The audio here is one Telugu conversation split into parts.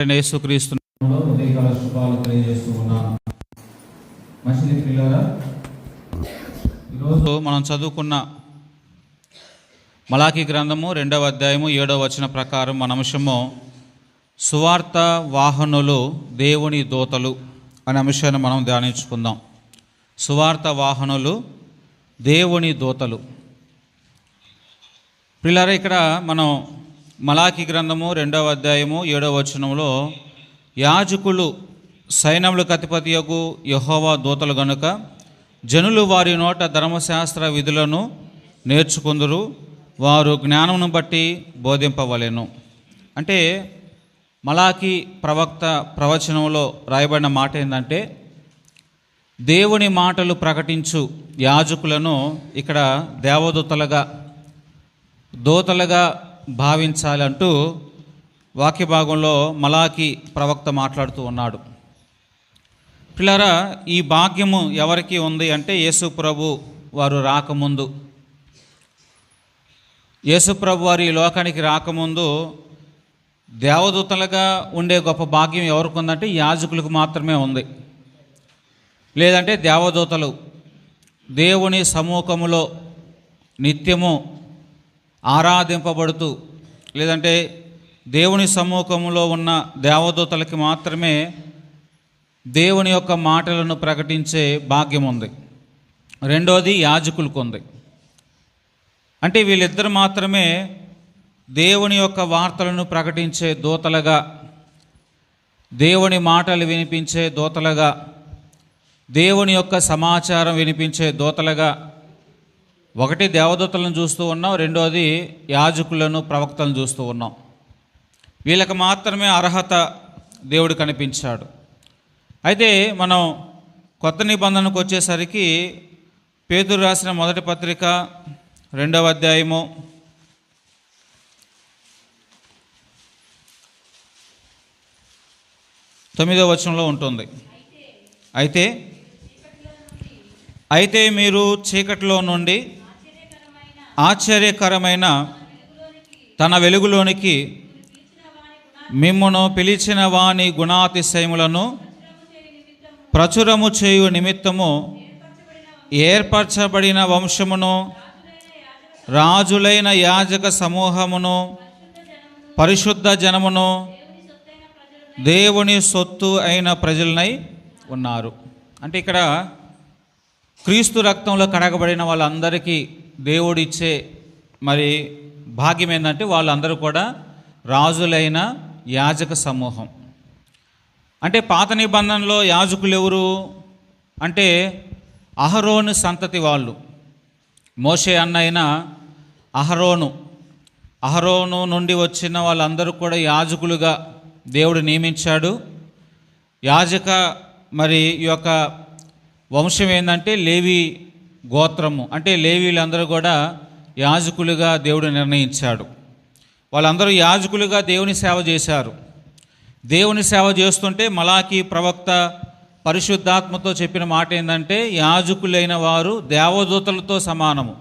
యేసుక్రీస్తు ఉదయకాల శుభాలు తెలియజేస్తూ ఉన్నాను మంచిది పిల్లరా ఈరోజు మనం చదువుకున్న మలాకి గ్రంథము రెండవ అధ్యాయము ఏడవ వచన ప్రకారం మన అంశము సువార్త వాహనులు దేవుని దోతలు అనే అంశాన్ని మనం ధ్యానించుకుందాం. సువార్త వాహనులు దేవుని దోతలు. పిల్లరా ఇక్కడ మనం మలాకి గ్రంథము రెండవ అధ్యాయము ఏడవ వచనంలో యాజకులు సైన్యములకు కతిపతియకు యహోవా దూతలు గనుక జనులు వారి నోట ధర్మశాస్త్ర విధులను నేర్చుకుందరు వారు జ్ఞానమును బట్టి బోధింపవలెను. అంటే మలాకి ప్రవక్త ప్రవచనంలో రాయబడిన మాట ఏంటంటే దేవుని మాటలు ప్రకటించు యాజకులను ఇక్కడ దేవదూతలుగా దూతలుగా భావించాలంటూ వాక్య భాగంలో మలాకి ప్రవక్త మాట్లాడుతూ ఉన్నాడు. పిల్లరా ఈ భాగ్యము ఎవరికి ఉంది అంటే యేసు ప్రభు వారు రాకముందు. యేసుప్రభు వారు ఈ లోకానికి రాకముందు దేవదూతలుగా ఉండే గొప్ప భాగ్యం ఎవరికి ఉందంటే యాజకులకు మాత్రమే ఉంది. లేదంటే దేవదూతలు దేవుని సమూహములో నిత్యము ఆరాధింపబడుతూ లేదంటే దేవుని సమ్మూఖంలో ఉన్న దేవదూతలకి మాత్రమే దేవుని యొక్క మాటలను ప్రకటించే భాగ్యం ఉంది రెండోది యాజకులకు ఉంది అంటే వీళ్ళిద్దరు మాత్రమే దేవుని యొక్క వార్తలను ప్రకటించే దూతలుగా దేవుని మాటలు వినిపించే దూతలుగా దేవుని యొక్క సమాచారం వినిపించే దూతలుగా ఒకటి దేవదూతలను చూస్తూ ఉన్నాం రెండోది యాజకులను ప్రవక్తలను చూస్తూ ఉన్నాం. వీళ్ళకి మాత్రమే అర్హత దేవుడు కనిపించాడు. అయితే మనం కొత్త నిబంధనకు వచ్చేసరికి పేదరు రాసిన మొదటి పత్రిక రెండవ అధ్యాయము తొమ్మిదవ వచనంలో ఉంటుంది. అయితే అయితే మీరు చీకటిలో నుండి ఆశ్చర్యకరమైన తన వెలుగులోనికి మిమ్మును పిలిచిన వాని గుణాతిశయములను ప్రచురము చేయు నిమిత్తము ఏర్పరచబడిన వంశమును రాజులైన యాజక సమూహమును పరిశుద్ధ జనమును దేవుని సొత్తు అయిన ప్రజలనై ఉన్నారు. అంటే ఇక్కడ క్రీస్తు రక్తంలో కడగబడిన వాళ్ళందరికీ దేవుడిచ్చే మరి భాగ్యం ఏంటంటే వాళ్ళందరూ కూడా రాజులైన యాజక సమూహం. అంటే పాత నిబంధనలో యాజకులు ఎవరు అంటే అహరోను సంతతి వాళ్ళు. మోషే అన్న అహరోను. అహరోను నుండి వచ్చిన వాళ్ళందరూ కూడా యాజకులుగా దేవుడు నియమించాడు. యాజక మరి ఈ యొక్క వంశం ఏంటంటే లేవి గోత్రము. అంటే లేవీలందరూ కూడా యాజకులుగా దేవుడు నిర్ణయించాడు. వాళ్ళందరూ యాజకులుగా దేవుని సేవ చేశారు. దేవుని సేవ చేస్తుంటే మలాకి ప్రవక్త పరిశుద్ధాత్మతో చెప్పిన మాట ఏంటంటే యాజకులైన వారు దేవదూతలతో సమానము.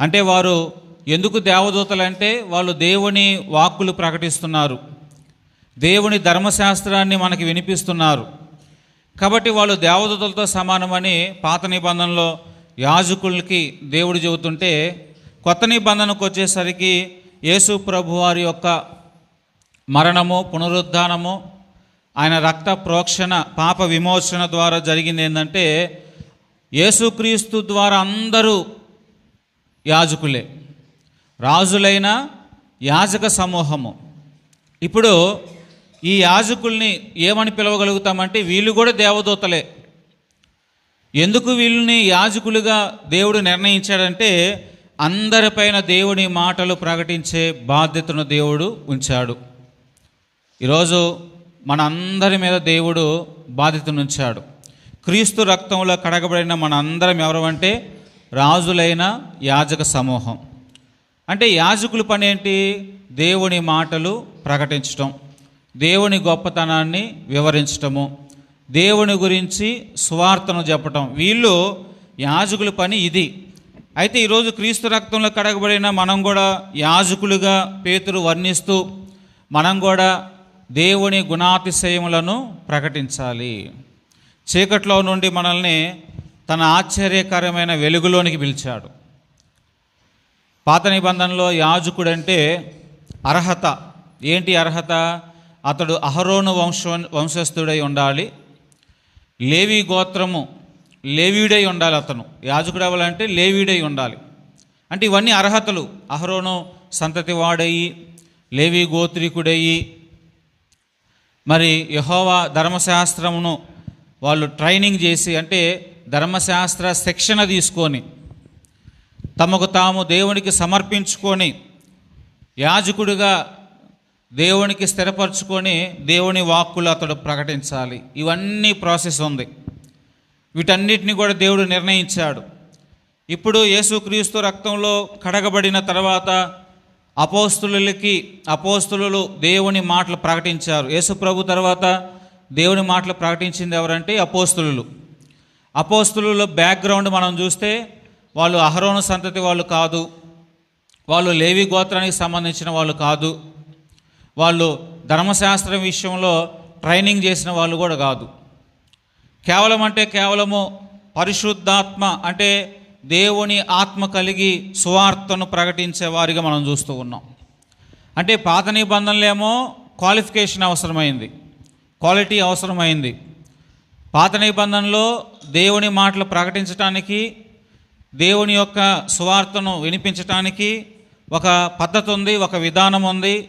అంటే వారు ఎందుకు దేవదూతలు అంటే వాళ్ళు దేవుని వాక్కులు ప్రకటిస్తున్నారు. దేవుని ధర్మశాస్త్రాన్ని మనకి వినిపిస్తున్నారు. కాబట్టి వాళ్ళు దేవదూతలతో సమానమని పాత నిబంధనలో యాజకులకి దేవుడు చెబుతుంటే కొత్త నిబంధనకు వచ్చేసరికి యేసు ప్రభు వారి యొక్క మరణము పునరుద్ధానము ఆయన రక్త ప్రోక్షణ పాప విమోచన ద్వారా జరిగింది ఏంటంటే యేసుక్రీస్తు ద్వారా అందరూ యాజకులే. రాజులైన యాజక సమూహము. ఇప్పుడు ఈ యాజకుల్ని ఏమని పిలవగలుగుతామంటే వీళ్ళు కూడా దేవదూతలే. ఎందుకు వీళ్ళని యాజకులుగా దేవుడు నిర్ణయించాడంటే అందరిపైన దేవుని మాటలు ప్రకటించే బాధ్యతను దేవుడు ఉంచాడు. ఈరోజు మన అందరి మీద దేవుడు బాధ్యతను ఉంచాడు. క్రీస్తు రక్తంలో కడగబడిన మన అందరం ఎవరు అంటే రాజులైన యాజక సమూహం. అంటే యాజకుల పని ఏంటి దేవుని మాటలు ప్రకటించటం. దేవుని గొప్పతనాన్ని వివరించటము దేవుని గురించి సువార్తను చెప్పటం. వీళ్ళు యాజకుల పని ఇది. అయితే ఈరోజు క్రీస్తు రక్తంలో కడగబడిన మనం కూడా యాజకులుగా పేతురు వర్ణిస్తూ మనం కూడా దేవుని గుణాతిశయములను ప్రకటించాలి. చీకట్లో నుండి మనల్ని తన ఆశ్చర్యకరమైన వెలుగులోనికి పిలిచాడు. పాత నిబంధనలో యాజకుడంటే అర్హత. ఏంటి అర్హత? అతడు అహరోను వంశ వంశస్థుడై ఉండాలి. లేవి గోత్రము లేవీడై ఉండాలి అతను. యాజకుడు అవ్వాలంటే లేవీడై ఉండాలి. అంటే ఇవన్నీ అర్హతలు. అహరోను సంతతి వాడయి లేవి గోత్రికుడయి మరి యహోవా ధర్మశాస్త్రమును వాళ్ళు ట్రైనింగ్ చేసి అంటే ధర్మశాస్త్ర శిక్షణ తీసుకొని తమకు తాము దేవునికి సమర్పించుకొని యాజకుడిగా దేవునికి స్థిరపరచుకొని దేవుని వాక్కులు అతడు ప్రకటించాలి. ఇవన్నీ ప్రాసెస్ ఉంది. వీటన్నిటిని కూడా దేవుడు నిర్ణయించాడు. ఇప్పుడు యేసుక్రీస్తు రక్తంలో కడగబడిన తర్వాత అపోస్తులకి అపోస్తులు దేవుని మాటలు ప్రకటించారు. యేసు ప్రభు తర్వాత దేవుని మాటలు ప్రకటించింది ఎవరంటే అపోస్తులు. అపోస్తుల బ్యాక్గ్రౌండ్ మనం చూస్తే వాళ్ళు అహరోను సంతతి వాళ్ళు కాదు. వాళ్ళు లేవి గోత్రానికి సంబంధించిన వాళ్ళు కాదు. వాళ్ళు ధర్మశాస్త్రం విషయంలో ట్రైనింగ్ చేసిన వాళ్ళు కూడా కాదు. కేవలం అంటే కేవలము పరిశుద్ధాత్మ అంటే దేవుని ఆత్మ కలిగి సువార్తను ప్రకటించే వారిగా మనం చూస్తూ ఉన్నాం. అంటే పాత నిబంధనలేమో క్వాలిఫికేషన్ అవసరమైంది క్వాలిటీ అవసరమైంది. పాత నిబంధనలో దేవుని మాటలు ప్రకటించటానికి దేవుని యొక్క సువార్తను వినిపించటానికి ఒక పద్ధతి ఉంది ఒక విధానం ఉంది.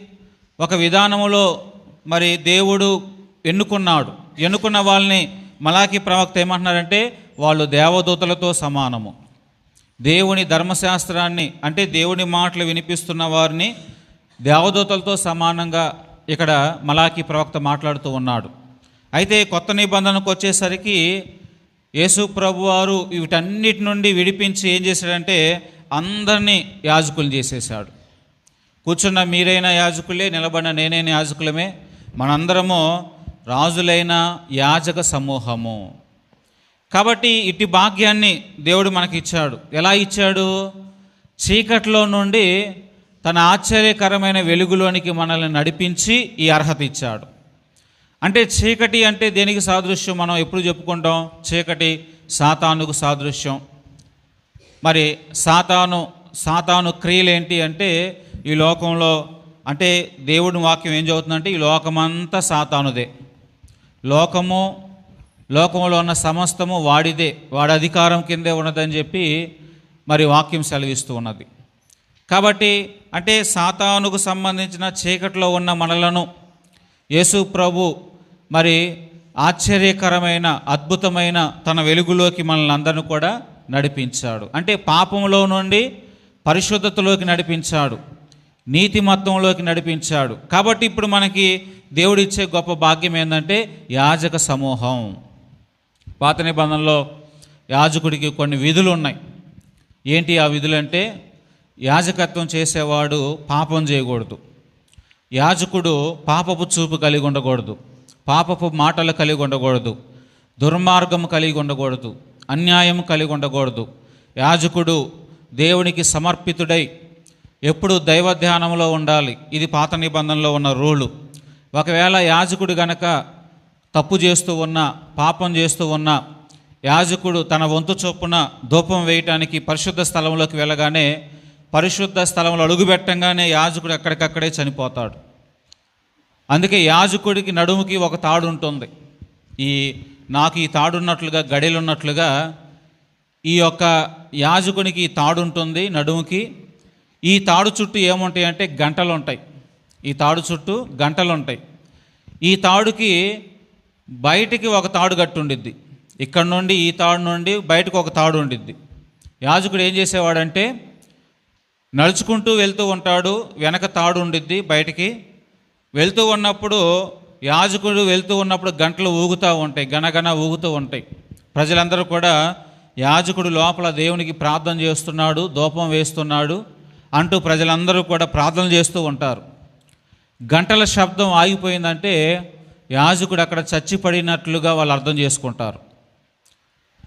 ఒక విధానములో మరి దేవుడు ఎన్నుకున్నాడు. ఎన్నుకున్న వాళ్ళని మలాకి ప్రవక్త ఏమంటున్నారంటే వాళ్ళు దేవదూతలతో సమానము. దేవుని ధర్మశాస్త్రాన్ని అంటే దేవుని మాటలు వినిపిస్తున్న వారిని దేవదూతలతో సమానంగా ఇక్కడ మలాకి ప్రవక్త మాట్లాడుతూ ఉన్నాడు. అయితే కొత్త నిబంధనకు వచ్చేసరికి యేసు ప్రభు వారు వీటన్నిటి నుండి విడిపించి ఏం చేశాడంటే అందరినీ యాజకులు చేసేసాడు కూర్చున్న మీరైన యాజకులే నిలబడిన నేనైన యాజకులమే. మనందరము రాజులైన యాజక సమూహము. కాబట్టి ఇట్టి భాగ్యాన్ని దేవుడు మనకి ఇచ్చాడు ఎలా ఇచ్చాడు? చీకట్లో నుండి తన ఆశ్చర్యకరమైన వెలుగులోనికి మనల్ని నడిపించి ఈ అర్హత ఇచ్చాడు. అంటే చీకటి అంటే దేనికి సాదృశ్యం? మనం ఎప్పుడు చెప్పుకుంటాం? చీకటి సాతానుకు సాదృశ్యం. మరి సాతాను సాతాను క్రియలు ఏంటి అంటే ఈ లోకంలో అంటే దేవుడి వాక్యం ఏం చదువుతుందంటే ఈ లోకమంతా సాతానుదే. లోకము లోకంలో ఉన్న సమస్తము వాడిదే వాడి అధికారం కిందే ఉన్నదని చెప్పి మరి వాక్యం సెలవిస్తూ ఉన్నది. కాబట్టి అంటే సాతానుకు సంబంధించిన చీకట్లో ఉన్న మనలను యేసు ప్రభు మరి ఆశ్చర్యకరమైన అద్భుతమైన తన వెలుగులోకి మనల్ని అందరిని కూడా నడిపించాడు. అంటే పాపంలో నుండి పరిశుద్ధతలోకి నడిపించాడు. నీతి మతంలోకి నడిపించాడు. కాబట్టి ఇప్పుడు మనకి దేవుడిచ్చే గొప్ప భాగ్యం ఏంటంటే యాజక సమూహం. పాత నిబంధనలో యాజకుడికి కొన్ని విధులు ఉన్నాయి ఏంటి ఆ విధులు అంటే యాజకత్వం చేసేవాడు పాపం చేయకూడదు. యాజకుడు పాపపు చూపు కలిగి ఉండకూడదు. పాపపు మాటలు కలిగి ఉండకూడదు. దుర్మార్గం కలిగి ఉండకూడదు. అన్యాయం కలిగి ఉండకూడదు. యాజకుడు దేవునికి సమర్పితుడై ఎప్పుడు దైవ ధ్యానంలో ఉండాలి. ఇది పాత నిబంధనలో ఉన్న రూలు. ఒకవేళ యాజకుడు గనక తప్పు చేస్తూ ఉన్నా పాపం చేస్తూ ఉన్నా యాజకుడు తన వంతు చొప్పున ధూపం వేయటానికి పరిశుద్ధ స్థలంలోకి వెళ్ళగానే పరిశుద్ధ స్థలంలో అడుగుపెట్టంగానే యాజకుడు ఎక్కడికక్కడే చనిపోతాడు. అందుకే యాజకుడికి నడుముకి ఒక తాడు ఉంటుంది. ఈ నాకు ఈ తాడున్నట్లుగా గడిలున్నట్లుగా ఈ యొక్క యాజకునికి ఈ తాడు ఉంటుంది నడుముకి. ఈ తాడు చుట్టూ ఏముంటాయి అంటే గంటలు ఉంటాయి ఈ తాడు చుట్టూ గంటలు ఉంటాయి ఈ తాడుకి బయటికి ఒక తాడు కట్టి ఉండిద్ది ఇక్కడ నుండి ఈ తాడు నుండి బయటకు ఒక తాడు ఉండిద్ది. యాజకుడు ఏం చేసేవాడంటే నడుచుకుంటూ వెళ్తూ ఉంటాడు వెనక తాడు ఉండిద్ది బయటికి. వెళ్తూ ఉన్నప్పుడు యాజకుడు వెళ్తూ ఉన్నప్పుడు గంటలు ఊగుతూ ఉంటాయి గనగన ఊగుతూ ఉంటాయి. ప్రజలందరూ కూడా యాజకుడు లోపల దేవునికి ప్రార్థన చేస్తున్నాడు దూపం వేస్తున్నాడు. అంటూ ప్రజలందరూ కూడా ప్రార్థన చేస్తూ ఉంటారు. గంటల శబ్దం ఆగిపోయిందంటే యాజకుడు అక్కడ చచ్చిపడినట్లుగా వాళ్ళు అర్థం చేసుకుంటారు.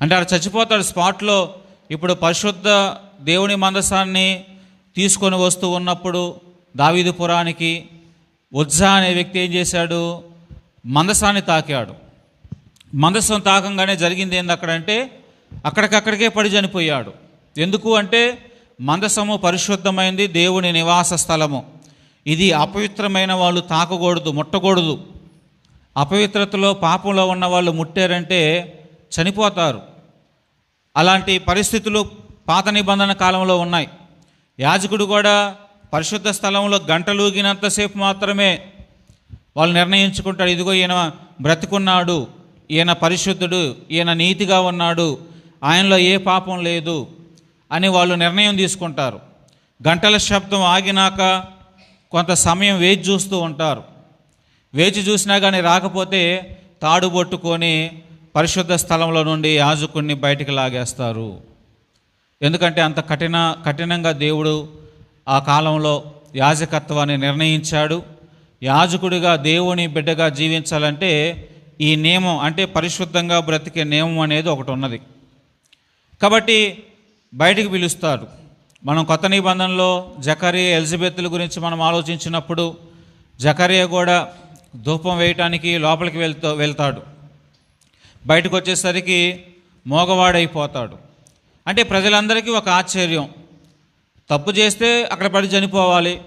అంటే అక్కడ చచ్చిపోతాడు స్పాట్లో ఇప్పుడు పరిశుద్ధ దేవుని మందసాన్ని తీసుకొని వస్తూ ఉన్నప్పుడు దావీదుపురానికి ఉజ్జా అనే వ్యక్తి ఏం చేశాడు? మందసాన్ని తాకాడు. మందసం తాకంగానే జరిగింది ఏంది అక్కడంటే అక్కడికక్కడికే పడి చనిపోయాడు. ఎందుకు అంటే మందసము పరిశుద్ధమైంది దేవుని నివాస స్థలము. ఇది అపవిత్రమైన వాళ్ళు తాకకూడదు ముట్టకూడదు. అపవిత్రతలో పాపంలో ఉన్న వాళ్ళు ముట్టారంటే చనిపోతారు. అలాంటి పరిస్థితులు పాత నిబంధన కాలంలో ఉన్నాయి. యాజకుడు కూడా పరిశుద్ధ స్థలంలో గంటలూగినంతసేపు మాత్రమే వాళ్ళు నిర్ణయించుకుంటాడు. ఇదిగో ఈయన బ్రతికున్నాడు ఈయన పరిశుద్ధుడు ఈయన నీతిగా ఉన్నాడు. ఆయనలో ఏ పాపం లేదు. అని వాళ్ళు నిర్ణయం తీసుకుంటారు. గంటల శబ్దం ఆగినాక కొంత సమయం వేచి చూస్తూ ఉంటారు. వేచి చూసినా కానీ రాకపోతే తాడు పట్టుకొని పరిశుద్ధ స్థలంలో నుండి యాజకుడిని బయటికి లాగేస్తారు. ఎందుకంటే అంత కఠిన కఠినంగా దేవుడు ఆ కాలంలో యాజకత్వాన్ని నిర్ణయించాడు. యాజకుడిగా దేవుని బిడ్డగా జీవించాలంటే ఈ నియమం అంటే పరిశుద్ధంగా బ్రతికే నియమం అనేది ఒకటి ఉన్నది. కాబట్టి బయటికి పిలుస్తారు. మనం కొత్త నిబంధనలో జకరియా ఎలిజబెత్ల గురించి మనం ఆలోచించినప్పుడు జకరియా కూడా ధూపం వేయటానికి లోపలికి వెళ్తా వెళ్తాడు. బయటకు వచ్చేసరికి మోగవాడైపోతాడు. అంటే ప్రజలందరికీ ఒక ఆశ్చర్యం. తప్పు చేస్తే అక్కడ పడి చనిపోవాలి.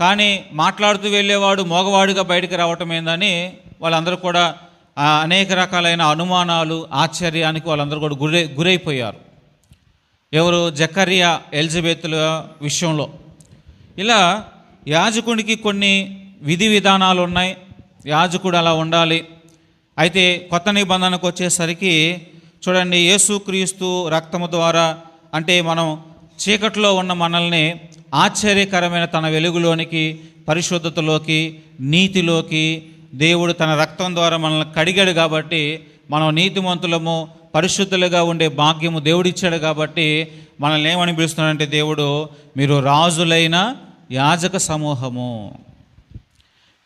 కానీ మాట్లాడుతూ వెళ్ళేవాడు మోగవాడిగా బయటికి రావటం ఏందని వాళ్ళందరూ కూడా అనేక రకాలైన అనుమానాలు ఆశ్చర్యానికి వాళ్ళందరూ కూడా గురై గురైపోయారు. ఎవరు? జకరియా ఎలిజబెత్ల విషయంలో. ఇలా యాజకునికి కొన్ని విధి విధానాలు ఉన్నాయి. యాజకుడు అలా ఉండాలి. అయితే కొత్త నిబంధనకు వచ్చేసరికి చూడండి యేసుక్రీస్తు రక్తము ద్వారా అంటే మనం చీకట్లో ఉన్న మనల్ని ఆశ్చర్యకరమైన తన వెలుగులోనికి పరిశుద్ధతలోకి నీతిలోకి దేవుడు తన రక్తం ద్వారా మనల్ని కడిగాడు కాబట్టి మనం నీతిమంతులము పరిశుద్ధులుగా ఉండే భాగ్యము దేవుడిచ్చాడు కాబట్టి మనల్ని ఏమని పిలుస్తున్నాడంటే దేవుడు మీరు రాజులైన యాజక సమూహము.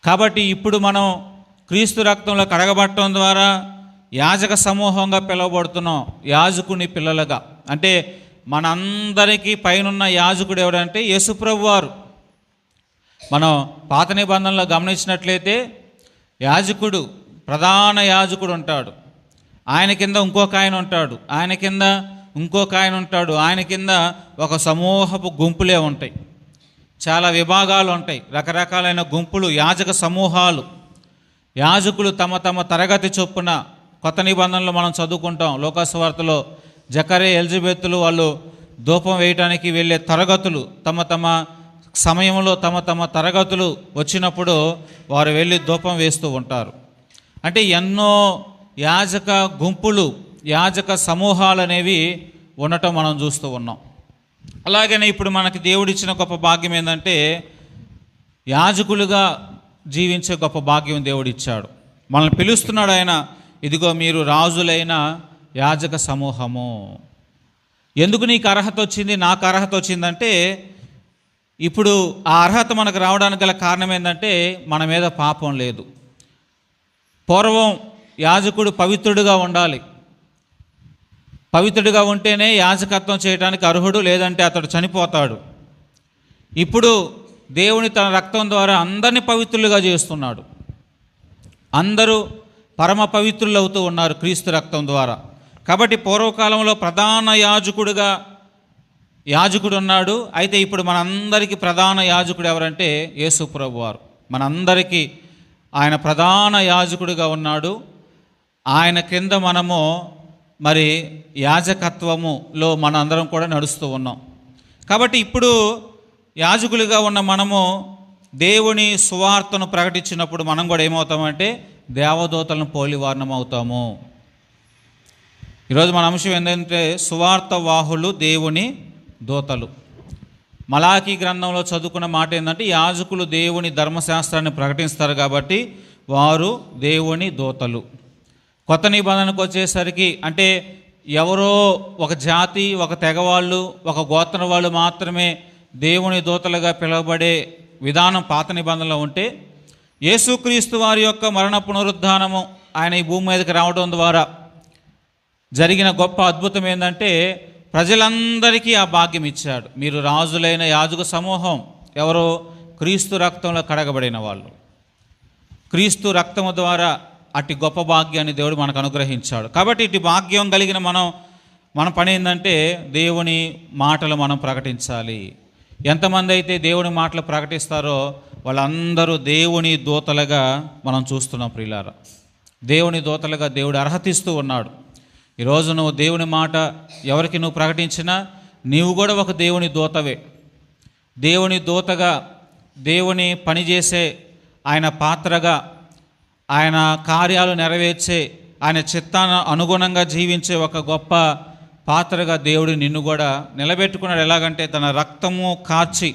కాబట్టి ఇప్పుడు మనం క్రీస్తు రక్తంలో కడగబట్టడం ద్వారా యాజక సమూహంగా పిలువబడుతున్నాం యాజకుని పిల్లలుగా. అంటే మనందరికీ పైనున్న యాజకుడు ఎవడంటే యేసుప్రభు వారు. మనం పాత నిబంధనలో గమనించినట్లయితే యాజకుడు ప్రధాన యాజకుడు ఉంటాడు. ఆయన కింద ఇంకొక ఆయన ఉంటాడు. ఆయన కింద ఇంకొక ఆయన ఉంటాడు. ఆయన కింద ఒక సమూహపు గుంపులే ఉంటాయి. చాలా విభాగాలు ఉంటాయి. రకరకాలైన గుంపులు యాజక సమూహాలు. యాజకులు తమ తమ తరగతి చొప్పున కొత్త నిబంధనలు మనం చదువుకుంటాం. లోకాసువార్తలో జకరే ఎలిజబెత్తులు వాళ్ళు ధూపం వేయటానికి వెళ్ళే తరగతులు తమ తమ సమయంలో తమ తమ తరగతులు వచ్చినప్పుడు వారు వెళ్ళి ధూపం వేస్తూ ఉంటారు. అంటే ఎన్నో యాజక గుంపులు యాజక సమూహాలు అనేవి ఉండటం మనం చూస్తూ ఉన్నాం. అలాగనే ఇప్పుడు మనకి దేవుడిచ్చిన గొప్ప భాగ్యం ఏంటంటే యాజకులుగా జీవించే గొప్ప భాగ్యం దేవుడిచ్చాడు. మనల్ని పిలుస్తున్నాడు ఆయన ఇదిగో మీరు రాజులైన యాజక సమూహము. ఎందుకు నీకు అర్హత వచ్చింది? నాకు అర్హత వచ్చిందంటే ఇప్పుడు ఆ అర్హత మనకు రావడానికి గల కారణం ఏంటంటే మన మీద పాపం లేదు. పూర్వం యాజకుడు పవిత్రుడుగా ఉండాలి. పవిత్రుడిగా ఉంటేనే యాజకత్వం చేయడానికి అర్హుడు లేదంటే అతడు చనిపోతాడు. ఇప్పుడు దేవుని తన రక్తం ద్వారా అందరిని పవిత్రులుగా చేస్తున్నాడు. అందరూ పరమ పవిత్రులు అవుతూ ఉన్నారు క్రీస్తు రక్తం ద్వారా. కాబట్టి పూర్వకాలంలో ప్రధాన యాజకుడుగా యాజకుడు ఉన్నాడు అయితే ఇప్పుడు మనందరికీ ప్రధాన యాజకుడు ఎవరంటే యేసు ప్రభు వారు మనందరికీ ఆయన ప్రధాన యాజకుడిగా ఉన్నాడు. ఆయన కింద మనము మరి యాజకత్వములో మనందరం కూడా నడుస్తూ ఉన్నాం. కాబట్టి ఇప్పుడు యాజకులుగా ఉన్న మనము దేవుని సువార్తను ప్రకటించినప్పుడు మనం కూడా ఏమవుతామంటే దేవదూతలను పోలి వారణం అవుతాము. ఈరోజు మన అంశం ఏంటంటే సువార్త వాహులు దేవుని దూతలు. మలాఖీ గ్రంథంలో చదువుకున్న మాట ఏంటంటే యాజకులు దేవుని ధర్మశాస్త్రాన్ని ప్రకటిస్తారు కాబట్టి వారు దేవుని దూతలు. కొత్త నిబంధనకు వచ్చేసరికి అంటే ఎవరో ఒక జాతి ఒక తెగవాళ్ళు ఒక గోత్రం వాళ్ళు మాత్రమే దేవుని దూతలుగా పిలువబడే విధానం పాత నిబంధనలో ఉంటే యేసుక్రీస్తు వారి యొక్క మరణ పునరుద్ధానము ఆయన ఈ భూమి మీదకి రావడం ద్వారా జరిగిన గొప్ప అద్భుతం ఏంటంటే ప్రజలందరికీ ఆ భాగ్యం ఇచ్చాడు. మీరు రాజులైన యాజక సమూహం ఎవరో క్రీస్తు రక్తంలో కడగబడిన వాళ్ళు. క్రీస్తు రక్తము ద్వారా అట్టి గొప్ప భాగ్యాన్ని దేవుడు మనకు అనుగ్రహించాడు. కాబట్టి ఇటు భాగ్యం కలిగిన మనం మన పని ఏంటంటే దేవుని మాటలు మనం ప్రకటించాలి. ఎంతమంది అయితే దేవుని మాటలు ప్రకటిస్తారో వాళ్ళందరూ దేవుని దూతలుగా మనం చూస్తున్నాం ప్రియులారా. దేవుని దూతలుగా దేవుడు అర్హతిస్తూ ఉన్నాడు. ఈరోజు నువ్వు దేవుని మాట ఎవరికి నువ్వు ప్రకటించినా నీవు కూడా ఒక దేవుని దూతవే. దేవుని దూతగా దేవుని పనిచేసే ఆయన పాత్రగా ఆయన కార్యాలు నెరవేర్చే ఆయన చిత్తాన అనుగుణంగా జీవించే ఒక గొప్ప పాత్రగా దేవుడు నిన్ను కూడా నిలబెట్టుకున్నాడు. ఎలాగంటే తన రక్తము కాచి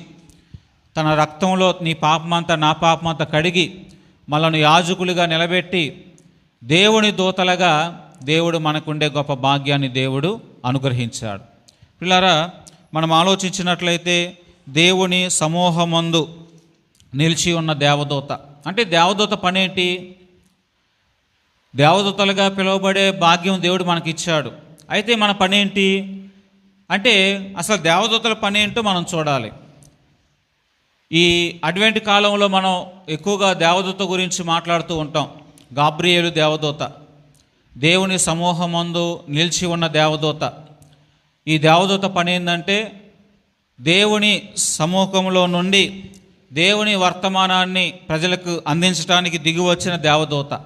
తన రక్తంలో నీ పాపమంతా నా పాపమంతా కడిగి మనల్ని యాజకులుగా నిలబెట్టి దేవుని దూతలుగా దేవుడు మనకుండే గొప్ప భాగ్యాన్ని దేవుడు అనుగ్రహించాడు. పిల్లారా మనం ఆలోచించినట్లయితే దేవుని సమూహమందు నిలిచి ఉన్న దేవదూత. అంటే దేవదూత పనేంటి? దేవదూతలుగా పిలువబడే భాగ్యం దేవుడు మనకి ఇచ్చాడు అయితే మన పని ఏంటి? అంటే అసలు దేవదూతల పని ఏంటో మనం చూడాలి. ఈ అడ్వెంట్ కాలంలో మనం ఎక్కువగా దేవదూత గురించి మాట్లాడుతూ ఉంటాం. గాబ్రియేలు దేవదూత దేవుని సమూహమందు నిలిచి ఉన్న దేవదూత. ఈ దేవదూత పని ఏంటంటే దేవుని సమూహంలో నుండి దేవుని వర్తమానాన్ని ప్రజలకు అందించడానికి దిగి వచ్చిన దేవదూత.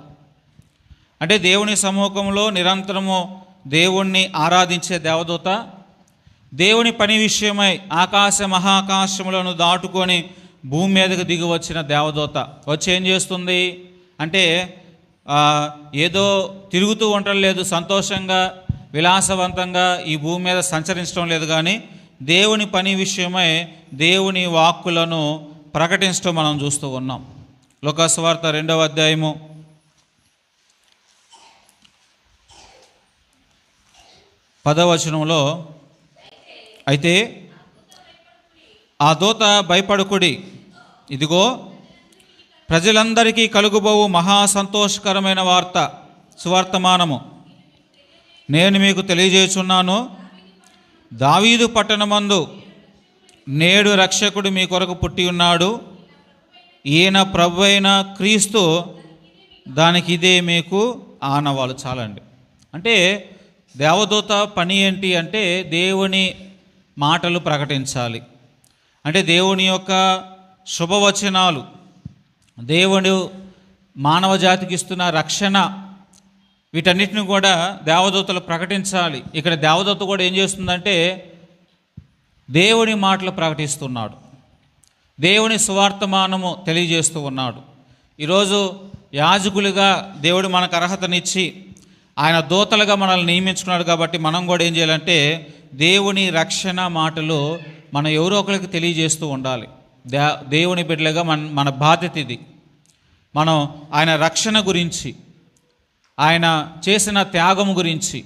అంటే దేవుని సమూహంలో నిరంతరము దేవుణ్ణి ఆరాధించే దేవదూత దేవుని పని విషయమై ఆకాశ మహాకాశములను దాటుకొని భూమి మీదకు దిగి వచ్చిన దేవదూత. వచ్చి ఏం చేస్తుంది? అంటే ఏదో తిరుగుతూ ఉండటం లేదు సంతోషంగా విలాసవంతంగా ఈ భూమి మీద సంచరించడం లేదు కానీ దేవుని పని విషయమై దేవుని వాక్కులను ప్రకటించడం మనం చూస్తూ ఉన్నాం. లోకస్వార్త రెండవ అధ్యాయము పదవచనంలో అయితే ఆ దూత భయపడుకుడి ఇదిగో ప్రజలందరికీ కలుగుబోవు మహా సంతోషకరమైన వార్త సువర్తమానము. నేను మీకు తెలియజేస్తున్నాను దావీదు పట్టణమందు నేడు రక్షకుడు మీ కొరకు పుట్టి ఉన్నాడు. ఈయన ప్రభు అయిన క్రీస్తు దానికి ఇదే మీకు ఆనవాళ్ళు చాలండి. అంటే దేవదూత పని ఏంటి అంటే దేవుని మాటలు ప్రకటించాలి. అంటే దేవుని యొక్క శుభవచనాలు దేవుడు మానవ జాతికి ఇస్తున్న రక్షణ వీటన్నిటిని కూడా దేవదూతలు ప్రకటించాలి. ఇక్కడ దేవదూత కూడా ఏం చేస్తుందంటే దేవుని మాటలు ప్రకటిస్తున్నాడు. దేవుని సువార్తమానము తెలియజేస్తూ ఉన్నాడు. ఈరోజు యాజకులుగా దేవుడు మనకు అర్హతనిచ్చి ఆయన దూతలుగా మనల్ని నియమించుకున్నాడు కాబట్టి మనం కూడా ఏం చేయాలంటే దేవుని రక్షణ మాటలు మనం ఎవరో ఒకరికి తెలియజేస్తూ ఉండాలి. దే దేవుని బిడ్డలుగా మన మన బాధ్యత ఇది. మనం ఆయన రక్షణ గురించి ఆయన చేసిన త్యాగము గురించి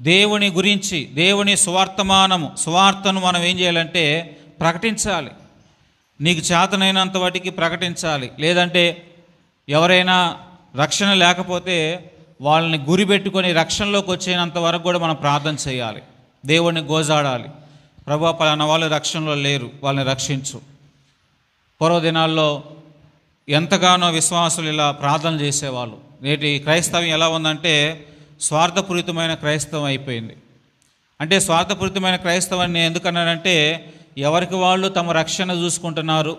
దేవుని గురించి దేవుని స్వార్థమానము స్వార్థను మనం ఏం చేయాలంటే ప్రకటించాలి. నీకు చేతనైనంత వాటికి ప్రకటించాలి. లేదంటే ఎవరైనా రక్షణ లేకపోతే వాళ్ళని గురి పెట్టుకొని రక్షణలోకి వచ్చేంత వరకు కూడా మనం ప్రార్థన చేయాలి. దేవుణ్ణి గోజాడాలి. ప్రభా పలానా వాళ్ళు రక్షణలో లేరు. వాళ్ళని రక్షించు. పూర్వదినాల్లో ఎంతగానో విశ్వాసులు ఇలా ప్రార్థన చేసేవాళ్ళు. నేటి క్రైస్తవం ఎలా ఉందంటే స్వార్థపూరితమైన క్రైస్తవం అయిపోయింది. అంటే స్వార్థపూరితమైన క్రైస్తవాన్ని నేను ఎందుకన్నానంటే ఎవరికి వాళ్ళు తమ రక్షణ చూసుకుంటున్నారు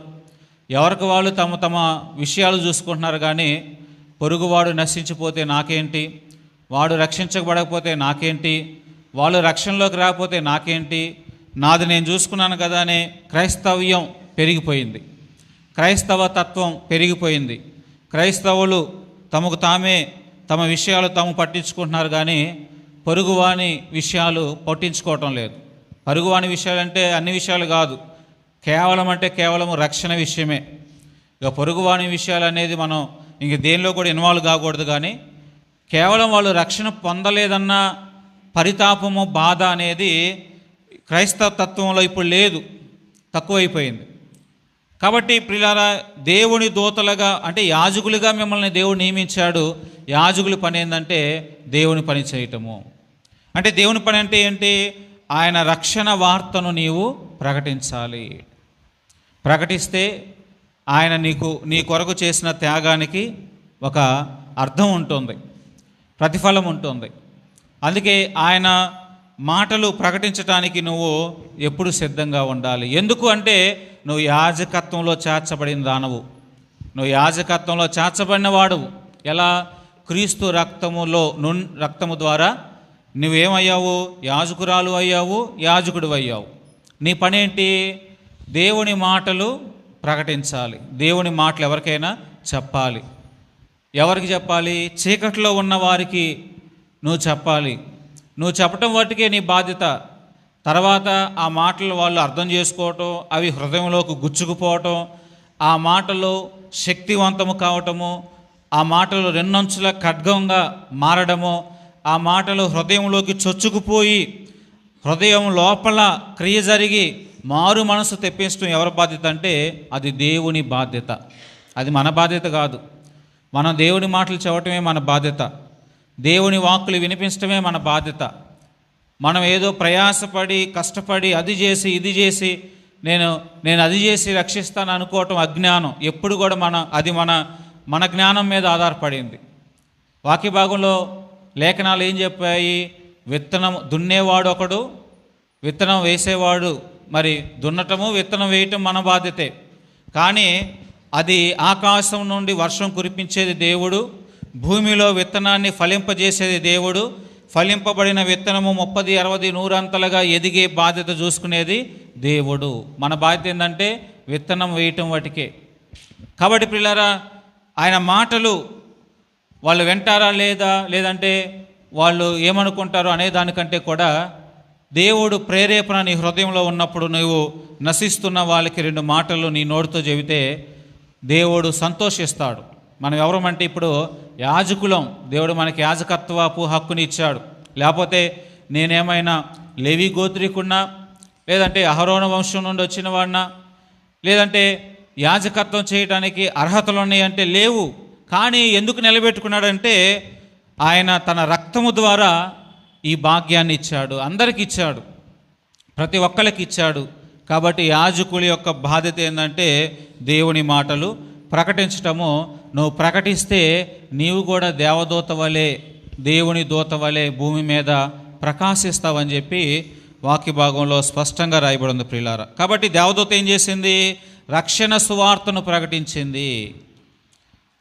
ఎవరికి వాళ్ళు తమ తమ విషయాలు చూసుకుంటున్నారు కానీ పొరుగువాడు నశించిపోతే నాకేంటి? వాడు రక్షించబడకపోతే నాకేంటి? వాళ్ళు రక్షణలోకి రాకపోతే నాకేంటి? నాది నేను చూసుకున్నాను కదా అనే క్రైస్తవ్యం పెరిగిపోయింది. క్రైస్తవ తత్వం పెరిగిపోయింది. క్రైస్తవులు తమకు తామే తమ విషయాలు తాము పట్టించుకుంటున్నారు కానీ పొరుగువాని విషయాలు పట్టించుకోవటం లేదు. పొరుగువాని విషయాలంటే అన్ని విషయాలు కాదు. కేవలం అంటే కేవలం రక్షణ విషయమే. ఇక పొరుగువాని విషయాలు అనేది మనం ఇంక దేనిలో కూడా ఇన్వాల్వ్ కాకూడదు కానీ కేవలం వాళ్ళు రక్షణ పొందలేదన్న పరితాపము బాధ అనేది క్రైస్తవ తత్వంలో ఇప్పుడు లేదు. తక్కువైపోయింది. కాబట్టి ప్రిలారా దేవుని దూతలుగా అంటే యాజకులుగా మిమ్మల్ని దేవుడు నియమించాడు. యాజకుల పని ఏంటంటే దేవుని పని చేయటము. అంటే దేవుని పని అంటే ఏంటి? ఆయన రక్షణ వార్తను నీవు ప్రకటించాలి. ప్రకటిస్తే ఆయన నీకు నీ కొరకు చేసిన త్యాగానికి ఒక అర్థం ఉంటుంది ప్రతిఫలం ఉంటుంది. అందుకే ఆయన మాటలు ప్రకటించడానికి నువ్వు ఎప్పుడు సిద్ధంగా ఉండాలి. ఎందుకు అంటే నువ్వు యాజకత్వంలో చేర్చబడిన దానవు. నువ్వు యాజకత్వంలో చేర్చబడిన వాడువు. ఎలా? క్రీస్తు రక్తములో నున్ రక్తము ద్వారా నువ్వేమయ్యావు? యాజకురాలు అయ్యావు యాజకుడు అయ్యావు నీ పనేంటి? దేవుని మాటలు ప్రకటించాలి. దేవుని మాటలు ఎవరికైనా చెప్పాలి. ఎవరికి చెప్పాలి? చీకట్లో ఉన్న వారికి నువ్వు చెప్పాలి. నువ్వు చెప్పటం వాటికే నీ బాధ్యత. తర్వాత ఆ మాటలు వాళ్ళు అర్థం చేసుకోవటం అవి హృదయంలోకి గుచ్చుకుపోవటం ఆ మాటలు శక్తివంతము కావటము ఆ మాటలు రెండంచుల ఖడ్గంగా మారడము ఆ మాటలు హృదయంలోకి చొచ్చుకుపోయి హృదయం లోపల క్రియ జరిగి మారు మనసు తెప్పించడం ఎవరి బాధ్యత అంటే అది దేవుని బాధ్యత. అది మన బాధ్యత కాదు. మనం దేవుని మాటలు చెప్పటమే మన బాధ్యత. దేవుని వాక్కులు వినిపించడమే మన బాధ్యత. మనం ఏదో ప్రయాసపడి కష్టపడి అది చేసి ఇది చేసి నేను నేను అది చేసి రక్షిస్తాను అనుకోవటం అజ్ఞానం. ఎప్పుడు కూడా మన అది మన మన జ్ఞానం మీద ఆధారపడింది. వాక్య భాగంలో లేఖనాలు ఏం చెప్పాయి? విత్తనం దున్నేవాడు ఒకడు విత్తనం వేసేవాడు మరి దున్నటము విత్తనం వేయటం మన బాధ్యతే. కానీ అది ఆకాశం నుండి వర్షం కురిపించేది దేవుడు భూమిలో విత్తనాన్ని ఫలింపజేసేది దేవుడు ఫలింపబడిన విత్తనము ముప్పది అరవది నూరంతలుగా ఎదిగే బాధ్యత చూసుకునేది దేవుడు. మన బాధ్యత ఏంటంటే విత్తనం వేయటం వాటికే. కాబట్టి పిల్లరా ఆయన మాటలు వాళ్ళు వింటారా లేదా లేదంటే వాళ్ళు ఏమనుకుంటారో అనే దానికంటే కూడా దేవుడు ప్రేరేపణ నీ హృదయంలో ఉన్నప్పుడు నువ్వు నశిస్తున్న వాళ్ళకి రెండు మాటలు నీ నోటితో చెబితే దేవుడు సంతోషిస్తాడు. మనం ఎవరమంటే ఇప్పుడు యాజకులం. దేవుడు మనకి యాజకత్వపు హక్కుని ఇచ్చాడు. లేకపోతే నేనేమైనా లేవి గోత్రికున్నా లేదంటే అహరోణ వంశం నుండి వచ్చిన వాడినా లేదంటే యాజకత్వం చేయడానికి అర్హతలు ఉన్నాయంటే లేవు. కానీ ఎందుకు నిలబెట్టుకున్నాడంటే ఆయన తన రక్తము ద్వారా ఈ భాగ్యాన్ని ఇచ్చాడు అందరికి ఇచ్చాడు ప్రతి ఒక్కరికి ఇచ్చాడు కాబట్టి యాజకుడి యొక్క బాధ్యత ఏంటంటే దేవుని మాటలు ప్రకటించటము. నువ్వు ప్రకటిస్తే నీవు కూడా దేవదూత వలె దేవుని దూత వలె భూమి మీద ప్రకాశిస్తావని చెప్పి వాక్య భాగంలో స్పష్టంగా రాయబడింది ప్రియులార. కాబట్టి దేవదూత ఏం చేసింది? రక్షణ సువార్తను ప్రకటించింది.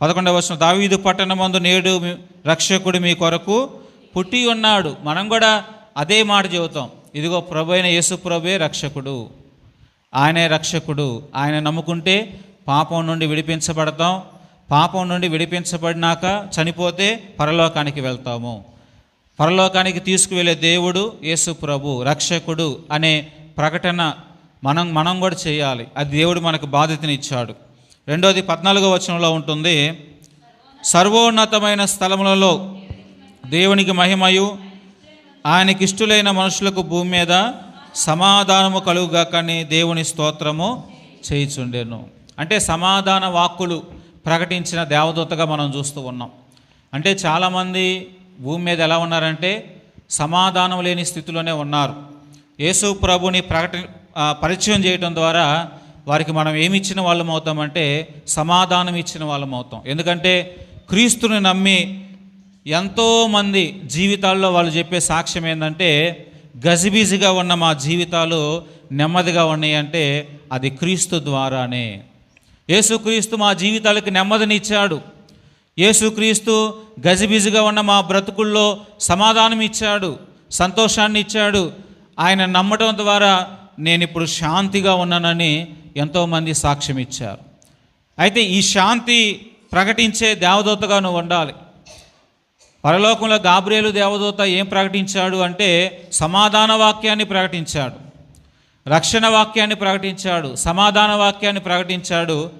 పదకొండవ వచ్చిన దావీదు పట్టణమందు నేడు మీ- రక్షకుడు మీ కొరకు పుట్టి ఉన్నాడు. మనం కూడా అదే మాట చెబుతాం. ఇదిగో ప్రభు అయిన యేసు ప్రభే రక్షకుడు. ఆయనే రక్షకుడు. ఆయన నమ్ముకుంటే పాపం నుండి విడిపించబడతాం. పాపం నుండి విడిపించబడినాక చనిపోతే పరలోకానికి వెళ్తాము. పరలోకానికి తీసుకువెళ్ళే దేవుడు యేసు ప్రభు రక్షకుడు అనే ప్రకటన మనం మనం కూడా చేయాలి. అది దేవుడు మనకు బాధ్యతనిచ్చాడు. రెండోది పద్నాలుగో వచనంలో ఉంటుంది సర్వోన్నతమైన స్థలములలో దేవునికి మహిమయు ఆయనకి ఇష్టులైన మనుషులకు భూమి మీద సమాధానము కలుగుగాకని దేవుని స్తోత్రము చేయిచుండెను. అంటే సమాధాన వాక్కులు ప్రకటించిన దేవదూతగా మనం చూస్తూ ఉన్నాం. అంటే చాలామంది భూమి మీద ఎలా ఉన్నారంటే సమాధానం లేని స్థితిలోనే ఉన్నారు. యేసు ప్రభుని ప్రకటి పరిచయం చేయటం ద్వారా వారికి మనం ఏమి ఇచ్చిన వాళ్ళం అవుతామంటే సమాధానం ఇచ్చిన వాళ్ళం అవుతాం ఎందుకంటే క్రీస్తుని నమ్మి ఎంతోమంది జీవితాల్లో వాళ్ళు చెప్పే సాక్ష్యం ఏంటంటే గజిబిజిగా ఉన్న మా జీవితాలు నెమ్మదిగా ఉన్నాయంటే అది క్రీస్తు ద్వారానే. యేసుక్రీస్తు మా జీవితాలకు నెమ్మదినిచ్చాడు. యేసుక్రీస్తు గజిబిజిగా ఉన్న మా బ్రతుకుల్లో సమాధానం ఇచ్చాడు సంతోషాన్ని ఇచ్చాడు ఆయన నమ్మటం ద్వారా నేను ఇప్పుడు శాంతిగా ఉన్నానని ఎంతోమంది సాక్ష్యం ఇచ్చారు అయితే ఈ శాంతి ప్రకటించే దేవదూతగా నువ్వు ఉండాలి. పరలోకంలో గాబ్రియేలు దేవదూత ఏం ప్రకటించాడు అంటే సమాధాన వాక్యాన్ని ప్రకటించాడు రక్షణ వాక్యాన్ని ప్రకటించాడు సమాధాన వాక్యాన్ని ప్రకటించాడు.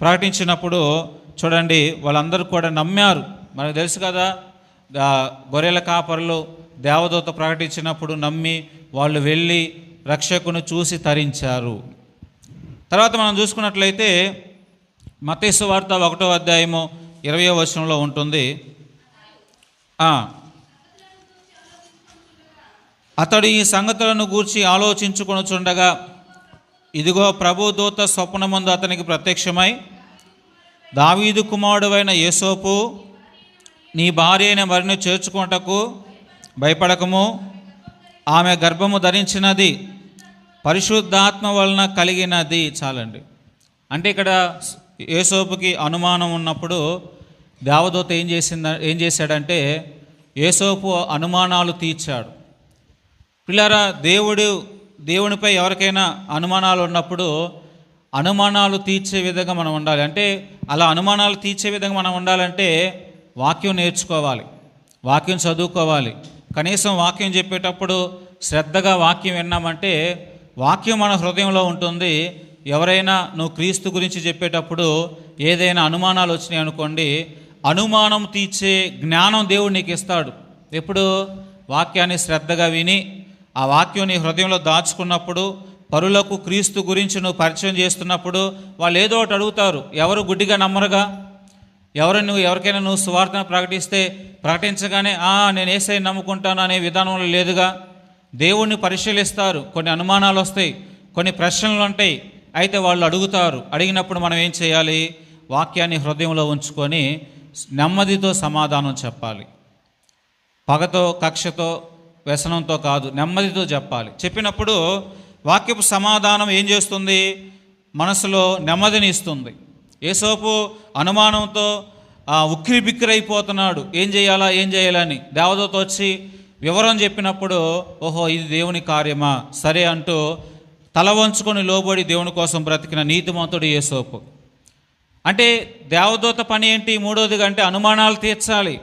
ప్రకటించినప్పుడు చూడండి వాళ్ళందరూ కూడా నమ్మారు. మనకు తెలుసు కదా గొర్రెల కాపరులు దేవదూత ప్రకటించినప్పుడు నమ్మి వాళ్ళు వెళ్ళి రక్షకును చూసి తరించారు. తర్వాత మనం చూసుకున్నట్లయితే మతేశ్వ వార్త ఒకటో అధ్యాయము ఇరవయో వచనంలో ఉంటుంది. అతడు ఈ సంగతులను గూర్చి ఆలోచించుకొనుచుండగా ఇదిగో ప్రభు దూత స్వప్నమందు అతనికి ప్రత్యక్షమై దావీదు కుమారుడైన యేసోపు నీ భార్య అయిన మరిని చేర్చుకుంటకు భయపడకము. ఆమె గర్భము ధరించినది పరిశుద్ధాత్మ వలన కలిగినది చాలండి. అంటే ఇక్కడ ఏసోపుకి అనుమానం ఉన్నప్పుడు దేవదూత ఏం చేసింద ఏం చేశాడంటే ఏసోపు అనుమానాలు తీర్చాడు. పిల్లరా దేవుడు దేవునిపై ఎవరికైనా అనుమానాలు ఉన్నప్పుడు అనుమానాలు తీర్చే విధంగా మనం ఉండాలి. అంటే అలా అనుమానాలు తీర్చే విధంగా మనం ఉండాలంటే వాక్యం నేర్చుకోవాలి వాక్యం చదువుకోవాలి. కనీసం వాక్యం చెప్పేటప్పుడు శ్రద్ధగా వాక్యం విన్నామంటే వాక్యం మన హృదయంలో ఉంటుంది. ఎవరైనా నువ్వు క్రీస్తు గురించి చెప్పేటప్పుడు ఏదైనా అనుమానాలు వచ్చినాయి అనుకోండి అనుమానం తీర్చే జ్ఞానం దేవుడు నీకు ఇస్తాడు. ఎప్పుడు? వాక్యాన్ని శ్రద్ధగా విని ఆ వాక్యం నీ హృదయంలో దాచుకున్నప్పుడు పరులకు క్రీస్తు గురించి నువ్వు పరిచయం చేస్తున్నప్పుడు వాళ్ళు ఏదో ఒకటి అడుగుతారు. ఎవరు గుడ్డిగా నమ్మరుగా? ఎవరు నువ్వు ఎవరికైనా నువ్వు సువార్తను ప్రకటిస్తే ప్రకటించగానే "ఆ, నేను ఏసై నమ్ముకుంటాను అనే విధానంలో లేదుగా? దేవుణ్ణి పరిశీలిస్తారు. కొన్ని అనుమానాలు వస్తాయి కొన్ని ప్రశ్నలు ఉంటాయి. అయితే వాళ్ళు అడుగుతారు. అడిగినప్పుడు మనం ఏం చేయాలి? వాక్యాన్ని హృదయంలో ఉంచుకొని నెమ్మదితో సమాధానం చెప్పాలి. పగతో కక్షతో వ్యసనంతో కాదు నెమ్మదితో చెప్పాలి. చెప్పినప్పుడు వాక్యపు సమాధానం ఏం చేస్తుంది? మనసులో నెమ్మదిని ఇస్తుంది ఏసోపు అనుమానంతో ఉక్కిరి బిక్కిరైపోతున్నాడు ఏం చేయాలా ఏం చేయాలని దేవదూత వచ్చి వివరం చెప్పినప్పుడు ఓహో ఇది దేవుని కార్యమా? సరే అంటూ తల వంచుకొని లోబడి దేవుని కోసం బ్రతికిన నీతిమంతుడు ఏసోపు. అంటే దేవదూత పని ఏంటి? మూడోదిగా అంటే అనుమానాలు తీర్చాలి.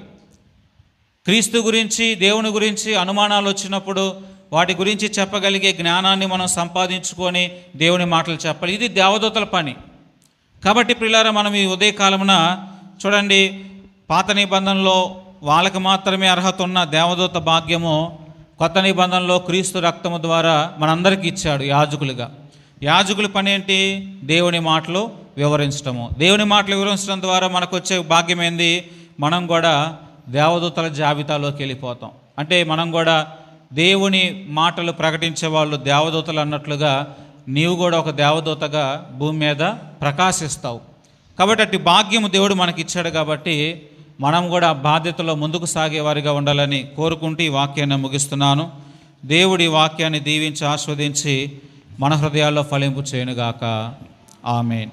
క్రీస్తు గురించి దేవుని గురించి అనుమానాలు వచ్చినప్పుడు వాటి గురించి చెప్పగలిగే జ్ఞానాన్ని మనం సంపాదించుకొని దేవుని మాటలు చెప్పాలి. ఇది దేవదూతల పని. కాబట్టి పిల్లారా మనం ఈ ఉదయకాలమున చూడండి పాత నిబంధనలో వాళ్ళకి మాత్రమే అర్హత ఉన్న దేవదూత భాగ్యము కొత్త నిబంధనలో క్రీస్తు రక్తము ద్వారా మనందరికీ ఇచ్చాడు యాజకులుగా. యాజకుల పని ఏంటి? దేవుని మాటలు వివరించడము దేవుని మాటలు వివరించడం ద్వారా మనకు వచ్చే భాగ్యం ఏంది మనం కూడా దేవదూతల జాబితాలోకి వెళ్ళిపోతాం. అంటే మనం కూడా దేవుని మాటలు ప్రకటించే వాళ్ళు దేవదూతలు అన్నట్లుగా నీవు కూడా ఒక దేవదూతగా భూమి మీద ప్రకాశిస్తావు. కాబట్టి అట్టి భాగ్యము దేవుడు మనకి ఇచ్చాడు కాబట్టి మనం కూడా బాధ్యతలో ముందుకు సాగేవారిగా ఉండాలని కోరుకుంటూ ఈ వాక్యాన్ని ముగిస్తున్నాను. దేవుడి వాక్యాన్ని దీవించి ఆస్వాదించి మన హృదయాల్లో ఫలింపు చేయనుగాక. ఆమెన్.